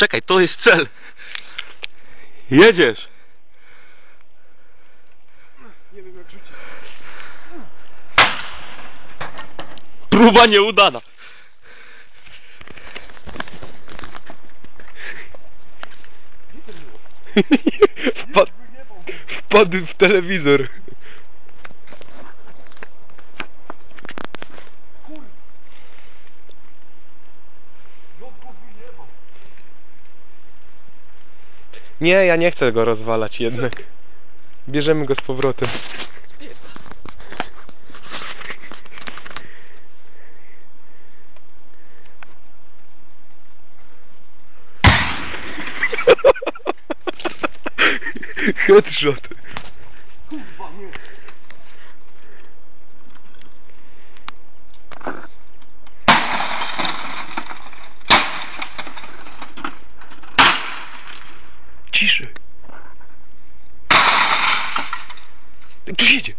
Czekaj, to jest cel. Jedziesz! Nie wiem jak rzucić. Próba nieudana. Wpad... Wpadł w telewizor. Nie, ja nie chcę go rozwalać jednak. Bierzemy go z powrotem. Headshot. Kurwa nie. Тише. Тушите.